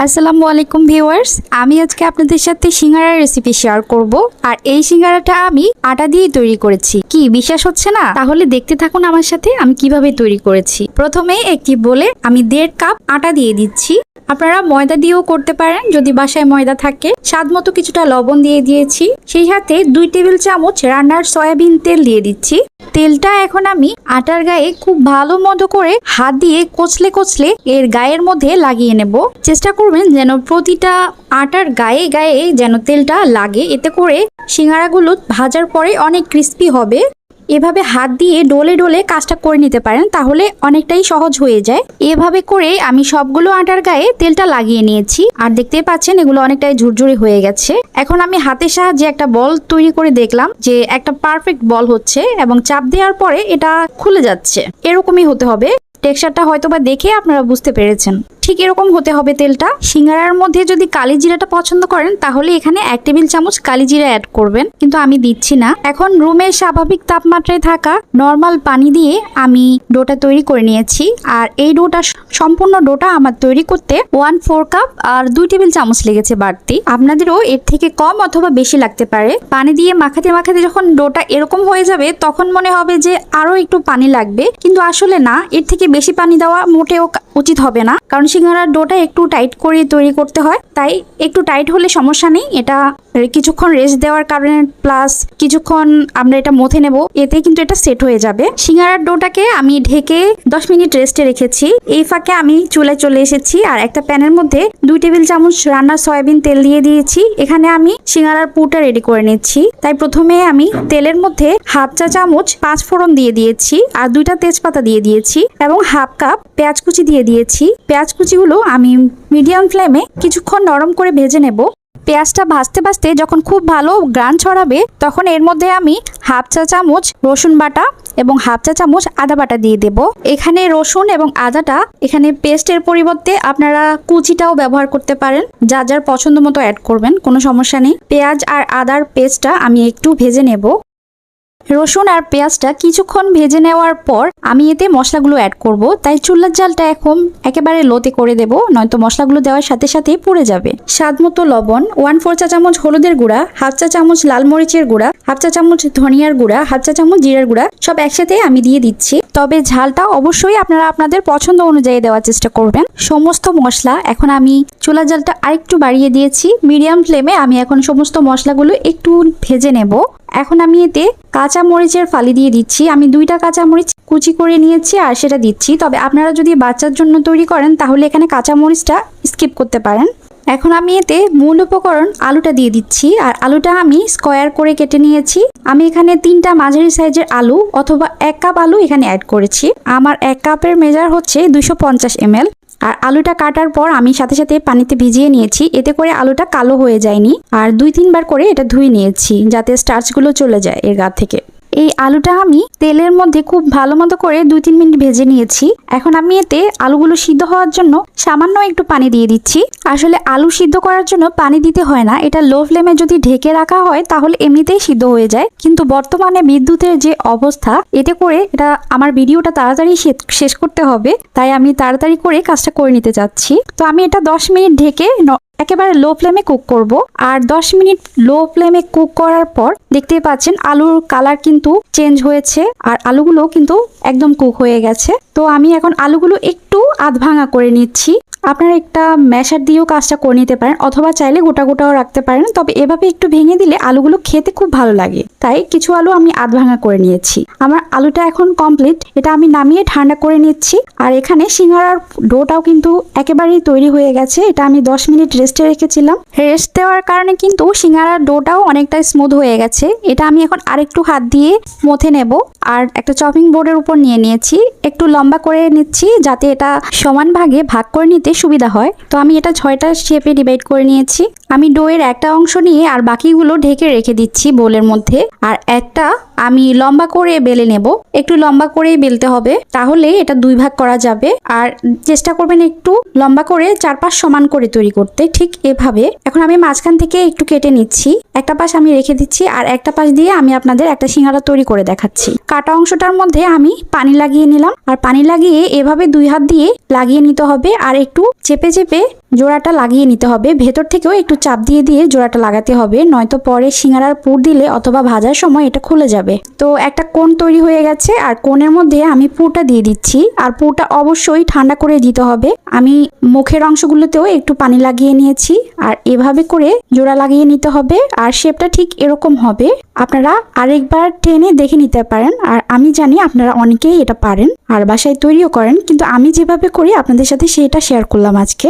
আসসালামু আলাইকুম ভিউয়ার্স, আমি আজকে আপনাদের সাথে সিঙ্গারার রেসিপি শেয়ার করব। আর এই সিঙ্গারাটা আমি আটা দিয়ে তৈরি করেছি। কি, বিশ্বাস হচ্ছে না? তাহলে দেখতে থাকুন আমার সাথে আমি কীভাবে তৈরি করেছি। প্রথমে একটি বলে আমি দেড় কাপ আটা দিয়ে দিচ্ছি। আপনারা ময়দা দিয়েও করতে পারেন, যদি বাসায় ময়দা থাকে। স্বাদ মতো কিছুটা লবণ দিয়ে দিয়েছি। সেই সাথে দুই টেবিল চামচ রান্নার সয়াবিন তেল দিয়ে দিচ্ছি। তেলটা এখন আমি আটার গায়ে খুব ভালো মতো করে হাত দিয়ে কচলে কচলে এর গায়ের মধ্যে লাগিয়ে নেব। চেষ্টা করবেন যেন প্রতিটা আটার গায়ে গায়ে যেন তেলটা লাগে। এতে করে সিঙ্গারাগুলো ভাজার পরে অনেক ক্রিস্পি হবে। এভাবে হাত দিয়ে ডোলে ডোলে কাজটা করে নিতে পারেন, তাহলে অনেকটাই সহজ হয়ে যায়। এভাবে করে আমি সবগুলো আটার গায়ে তেলটা লাগিয়ে নিয়েছি, আর দেখতেই পাচ্ছেন এগুলো অনেকটাই ঝুরঝুরি হয়ে গেছে। এখন আমি হাতের সাহায্যে একটা বল তৈরি করে দেখলাম যে একটা পারফেক্ট বল হচ্ছে এবং চাপ দেওয়ার পরে এটা খুলে যাচ্ছে। এরকমই হতে হবে। টেক্সচারটা হয়তো বা দেখে আপনারা বুঝতে পেরেছেন। ঠিক এরকম হতে হবে তেলটা। সিঙ্গারার মধ্যে যদি কালি জিরাটা পছন্দ করেন, তাহলে এখানে এক টেবিল চামচ কালি জিরা অ্যাড করবেন। কিন্তু আমি দিচ্ছি না। এখন রুমের স্বাভাবিক তাপমাত্রায় থাকা নর্মাল পানি দিয়ে আমি ডোটা তৈরি করে নিয়েছি। আর এই ডোটা, সম্পূর্ণ ডোটা আমার তৈরি করতে ওয়ান ফোর কাপ আর দুই টেবিল চামচ লেগেছে বাড়তি। আপনাদেরও এর থেকে কম অথবা বেশি লাগতে পারে। পানি দিয়ে মাখাতে মাখাতে যখন ডোটা এরকম হয়ে যাবে, তখন মনে হবে যে আরও একটু পানি লাগবে। কিন্তু আসলে না, এর থেকে বেশি পানি দেওয়া মোটেও উচিত হবে না। কারণ সিঙ্গারার ডোটা একটু টাইট করে তৈরি করতে হয়। তাই একটু টাইট হলে সমস্যা নেই। এটা কিছুক্ষণ রেস্ট দেওয়ার কারণে প্লাস কিছুক্ষণ আমরা এটা মথে নেব। এতে কিন্তু এটা সেট হয়ে যাবে। সিঙ্গারার ডোটাকে আমি ঢেকে দশ মিনিট রেস্টে রেখেছি। এই ফাঁকে আমি চুলায় চলে এসেছি আর একটা প্যানের মধ্যে দুই টেবিল চামচ রান্নার সয়াবিন তেল দিয়ে দিয়েছি। এখানে আমি সিঙ্গারার পুরটা রেডি করে নিচ্ছি। তাই প্রথমে আমি তেলের মধ্যে হাফ চা চামচ পাঁচ ফোড়ন দিয়ে দিয়েছি আর দুইটা তেজপাতা দিয়ে দিয়েছি এবং হাফ কাপ পেঁয়াজ কুচি দিয়ে দিয়েছি। পেঁয়াজ কুচিগুলো আমি মিডিয়াম ফ্লেমে কিছুক্ষণ নরম করে ভেজে নেব। পেঁয়াজটা ভাজতে ভাজতে যখন খুব ভালো গ্রান ছড়াবে, তখন এর মধ্যে আমি হাফ চা চামচ রসুন বাটা এবং হাফ চা চামচ আদা বাটা দিয়ে দেব। এখানে রসুন এবং আদাটা এখানে পেস্টের পরিবর্তে আপনারা কুচিটাও ব্যবহার করতে পারেন। যা যার পছন্দ মতো অ্যাড করবেন, কোনো সমস্যা নেই। পেঁয়াজ আর আদার পেস্টটা আমি একটু ভেজে নেব। রসুন আর পেঁয়াজটা কিছুক্ষণ ভেজে নেওয়ার পর আমি এতে মশলাগুলো অ্যাড করব। তাই চুল্লার জালটা এখন একেবারে লোতে করে দেব, নয়তো মশলাগুলো দেওয়ার সাথে সাথেই পুড়ে যাবে। স্বাদ মতো লবণ ওয়ান ফোর চা চামচ হলুদের গুঁড়া হাফ চা চামচ লাল মরিচের গুঁড়া হাফ চা চামচ ধনিয়ার গুঁড়া হাফ চা চামচ জিরার গুঁড়া, সব একসাথে আমি দিয়ে দিচ্ছি। তবে ঝালটা অবশ্যই আপনারা আপনাদের পছন্দ অনুযায়ী দেওয়ার চেষ্টা করবেন। সমস্ত মশলা এখন আমি চুলার জালটা আরেকটু বাড়িয়ে দিয়েছি। মিডিয়াম ফ্লেমে আমি এখন সমস্ত মশলাগুলো একটু ভেজে নেব। এখন আমি এতে কাঁচা মরিচের ফালি দিয়ে দিচ্ছি। আমি দুইটা কাঁচা মরিচ কুচি করে নিয়েছি আর সেটা দিচ্ছি। তবে আপনারা যদি বাচ্চার জন্য তৈরি করেন, তাহলে এখানে কাঁচা মরিচটা স্কিপ করতে পারেন। এখন আমি এতে মূল উপকরণ আলুটা দিয়ে দিচ্ছি, আর আলুটা আমি স্কোয়ার করে কেটে নিয়েছি। আমি এখানে তিনটা মাঝারি সাইজের আলু অথবা এক কাপ আলু এখানে অ্যাড করেছি। আমার এক কাপের মেজার হচ্ছে দুশো পঞ্চাশ এমএল আর আলুটা কাটার পর আমি সাথে সাথে পানিতে ভিজিয়ে নিয়েছি। এতে করে আলুটা কালো হয়ে যায়নি, আর দুই তিনবার করে এটা ধুয়ে নিয়েছি, যাতে স্টার্চগুলো চলে যায় এর গা থেকে। এই আলুটা আমি তেলের মধ্যে খুব ভালো মতো করে দুই তিন মিনিট ভেজে নিয়েছি। এখন আমি এতে আলুগুলো সিদ্ধ হওয়ার জন্য সামান্য একটু পানি দিয়ে দিচ্ছি। আসলে আলু সিদ্ধ করার জন্য পানি দিতে হয় না। এটা লো ফ্লেমে যদি ঢেকে রাখা হয়, তাহলে এমনিতেই সিদ্ধ হয়ে যায়। কিন্তু বর্তমানে বিদ্যুতের যে অবস্থা, এতে করে এটা আমার ভিডিওটা তাড়াতাড়ি শেষ করতে হবে। তাই আমি তাড়াতাড়ি করে কাজটা করে নিতে চাচ্ছি। তো আমি এটা দশ মিনিট ঢেকে একেবারে লো ফ্লেমে কুক করব। আর 10 মিনিট লো ফ্লেমে কুক করার পর দেখতে পাচ্ছেন আলুর কালার কিন্তু চেঞ্জ হয়েছে আর আলুগুলো কিন্তু একদম কুক হয়ে গেছে। তো আমি এখন আলুগুলো একটু আধ ভাঙা করে নিচ্ছি। আপনারা একটা ম্যাশার দিয়েও কাজটা করে নিতে পারেন, অথবা চাইলে গোটা গোটাও রাখতে পারেন। তবে এভাবে একটু ভেঙে দিলে আলুগুলো খেতে খুব ভালো লাগে। তাই কিছু আলু আমি আধ ভাঙা করে নিয়েছি। আমার আলুটা এখন কমপ্লিট এটা আমি নামিয়ে ঠান্ডা করে নিচ্ছি। আর এখানে সিঙ্গারার ডোটাও কিন্তু একেবারেই তৈরি হয়ে গেছে। এটা আমি দশ মিনিট রেস্টে রেখেছিলাম। রেস্ট দেওয়ার কারণে কিন্তু সিঙ্গারার ডোটাও অনেকটা স্মুথ হয়ে গেছে। এটা আমি এখন আরেকটু হাত দিয়ে মথে নেব। আর একটা চপিং বোর্ডের উপর নিয়ে নিয়েছি। একটু লম্বা করে নিচ্ছি, যাতে এটা সমান ভাগে ভাগ করে নিতে সুবিধা হয়। তো আমি এটা ছয়টা শেপে ডিভাইড করে নিয়েছি। আমি ডোয়ের একটা অংশ নিয়ে আর বাকিগুলো ঢেকে রেখে দিচ্ছি বোলের মধ্যে। আর একটা আমি লম্বা করে বেলে নেব। একটু লম্বা করেই বেলতে হবে। তাহলে এটা দুই ভাগ করা যাবে। আর চেষ্টা করবেন একটু লম্বা করে চার পাঁচ সমান করে তৈরি করতে। ঠিক এভাবে। এখন আমি মাঝখান থেকে একটু কেটে নিচ্ছি। একটা পাশ আমি রেখে দিচ্ছি আর একটা পাশ দিয়ে আমি আপনাদের একটা সিঙ্গারা তৈরি করে দেখাচ্ছি। কাটা অংশটার মধ্যে আমি পানি লাগিয়ে নিলাম। আর পানি লাগিয়ে এভাবে দুই হাত দিয়ে লাগিয়ে নিতে হবে। আর একটু চেপে চেপে জোড়াটা লাগিয়ে নিতে হবে। ভেতর থেকেও একটু চাপ দিয়ে দিয়ে জোড়াটা লাগাতে হবে, নয়তো পরে সিঙ্গারার পুর দিলে অথবা ভাজার সময় এটা খুলে যাবে। তো একটা কোণ তৈরি হয়ে গেছে, আর কোণের মধ্যে আমি পুরটা দিয়ে দিচ্ছি। আর পুরটা অবশ্যই ঠান্ডা করে দিতে হবে। আমি মুখের অংশগুলোতেও একটু পানি লাগিয়ে নিয়েছি, আর এভাবে করে জোড়া লাগিয়ে নিতে হবে। আর শেপটা ঠিক এরকম হবে। আপনারা আরেকবার টেনে দেখে নিতে পারেন, আর আমি জানি আপনারা অনেকেই এটা পারেন, আর বাসায় তৈরিও করেন। কিন্তু আমি যেভাবে করি, আপনাদের সাথে সেটা শেয়ার করলাম আজকে।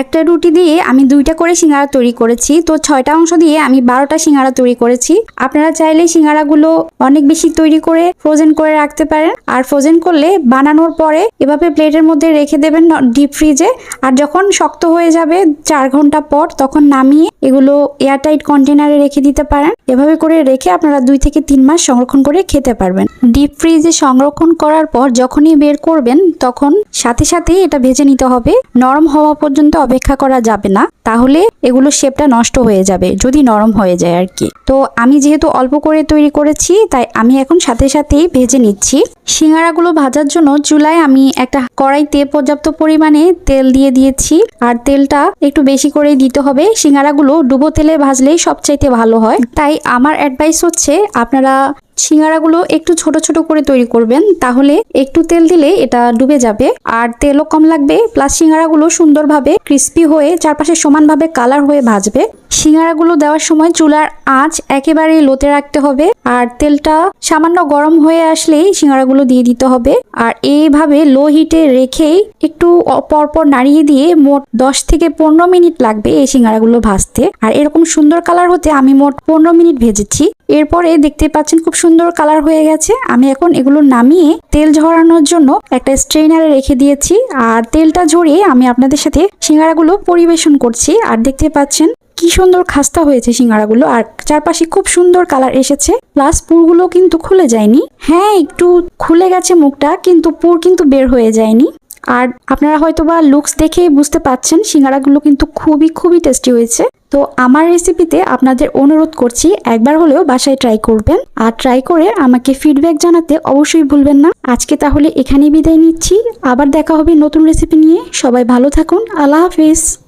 একটা রুটি দিয়ে আমি দুইটা করে সিঙ্গারা তৈরি করেছি। তো ছয়টা অংশ দিয়ে আমি বারোটা সিঙ্গারা তৈরি করেছি। আপনারা চাইলে সিঙ্গারাগুলো অনেক বেশি তৈরি করে ফ্রোজেন করে রাখতে পারেন। আর ফ্রোজেন করলে বানানোর পরে এভাবে প্লেটের মধ্যে রেখে দেবেন ডিপ ফ্রিজে আর যখন শক্ত হয়ে যাবে চার ঘণ্টা পর তখন নামিয়ে এগুলো এয়ারটাইট কন্টেনারে রেখে দিতে পারেন। এভাবে করে রেখে আপনারা দুই থেকে তিন মাস সংরক্ষণ করে খেতে পারবেন। ডিপ ফ্রিজে সংরক্ষণ করার পর যখনই বের করবেন তখন সাথে সাথেই এটা ভেজে নিতে হবে। নরম হওয়া পর্যন্ত অপেক্ষা করা যাবে না, তাহলে এগুলো শেপটা নষ্ট হয়ে যাবে, যদি নরম হয়ে যায় আর কি। তো আমি যেহেতু অল্প করে তৈরি করেছি, তাই আমি এখন সাথে সাথেই ভেজে নিচ্ছি। সিঙ্গারাগুলো ভাজার জন্য চুলায় আমি একটা কড়াইতে পর্যাপ্ত পরিমাণে তেল দিয়ে দিয়েছি, আর তেলটা একটু বেশি করেই দিতে হবে। সিঙ্গারাগুলো ডুবো তেলে ভাজলেই সবচাইতে ভালো হয়। তাই আমার অ্যাডভাইস হচ্ছে, আপনারা সিঙ্গারাগুলো একটু ছোট ছোট করে তৈরি করবেন, তাহলে একটু তেল দিলে এটা ডুবে যাবে। আর তেলও কম লাগবে, প্লাস সিঙ্গারাগুলো সুন্দরভাবে ক্রিস্পি হয়ে চারপাশে সমানভাবে কালার হয়ে ভাজবে। সিঙ্গারাগুলো দেওয়ার সময় চুলার আঁচ একেবারে লোতে রাখতে হবে, আর তেলটা সামান্য গরম হয়ে আসলেই সিঙ্গারাগুলো দিয়ে দিতে হবে। আর এইভাবে লো হিটে রেখেই একটু পরপর নাড়িয়ে দিয়ে মোট দশ থেকে পনেরো মিনিট লাগবে এই সিঙ্গারাগুলো ভাজতে। আর এরকম সুন্দর কালার হতে আমি মোট পনেরো মিনিট ভেজেছি। এরপরে দেখতে পাচ্ছেন খুব সুন্দর কালার হয়ে গেছে। আমি এখন এগুলো নামিয়ে তেল ঝরানোর জন্য একটা স্ট্রেনারে রেখে দিয়েছি। আর তেলটা ঝরিয়ে আমি আপনাদের সাথে সিঙ্গারাগুলো পরিবেশন করছি। আর দেখতে পাচ্ছেন কি সুন্দর খাস্তা হয়েছে সিঙ্গারাগুলো। আর চারপাশে খুব সুন্দর কালার এসেছে। প্লাস পুরগুলো কিন্তু খুলে যায়নি। হ্যাঁ একটু খুলে গেছে মুখটা, কিন্তু পুর কিন্তু বের হয়ে যায়নি। আর আপনারা হয়তো বা লুকস দেখেই বুঝতে পাচ্ছেন সিঙ্গারাগুলো কিন্তু খুবই খুবই টেস্টি হয়েছে। তো আমার রেসিপিতে আপনাদের অনুরোধ করছি, একবার হলেও বাসায় ট্রাই করবেন। আর ট্রাই করে আমাকে ফিডব্যাক জানাতে অবশ্যই ভুলবেন না। আজকে তাহলে এখানেই বিদায় নিচ্ছি। আবার দেখা হবে নতুন রেসিপি নিয়ে। সবাই ভালো থাকুন। আল্লাহ হাফিজ।